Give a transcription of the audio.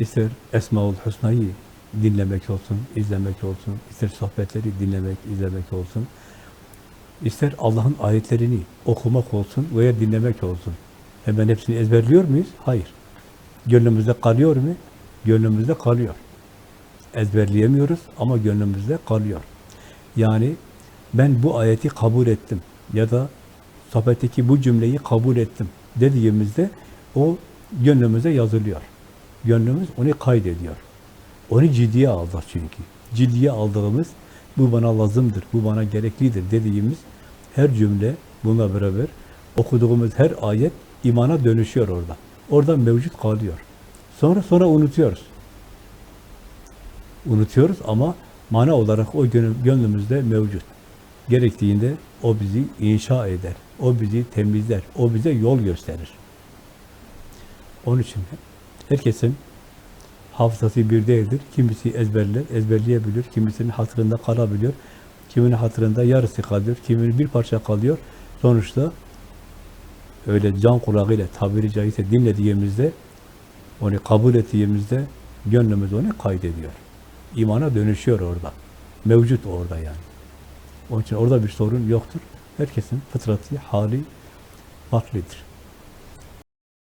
ister Esmaül Hüsna'yı dinlemek olsun, izlemek olsun, ister sohbetleri dinlemek, izlemek olsun, ister Allah'ın ayetlerini okumak olsun veya dinlemek olsun. Hemen hepsini ezberliyor muyuz? Hayır. Gönlümüzde kalıyor mu? Gönlümüzde kalıyor. Ezberleyemiyoruz ama gönlümüzde kalıyor. Yani ben bu ayeti kabul ettim ya da sohbetteki bu cümleyi kabul ettim dediğimizde o gönlümüze yazılıyor. Gönlümüz onu kaydediyor. Onu ciddiye aldık çünkü. Ciddiye aldığımız bu bana lazımdır, bu bana gereklidir dediğimiz her cümle bununla beraber okuduğumuz her ayet imana dönüşüyor orada. Orada mevcut kalıyor. Sonra sonra unutuyoruz. Unutuyoruz ama mana olarak o gönlümüzde mevcut. Gerektiğinde o bizi inşa eder. O bizi temizler. O bize yol gösterir. Onun için herkesin hafızası bir değildir. Kimisi ezberler, ezberleyebilir. Kimisinin hatırında kalabiliyor. Kiminin hatırında yarısı kalıyor. Kiminin bir parça kalıyor. Sonuçta öyle can kulağıyla tabiri caizse dinlediğimizde onu kabul ettiğimizde gönlümüz onu kaydediyor. İmana dönüşüyor orada. Mevcut orada yani. Onun için orada bir sorun yoktur. Herkesin fıtratı, hali farklıdır.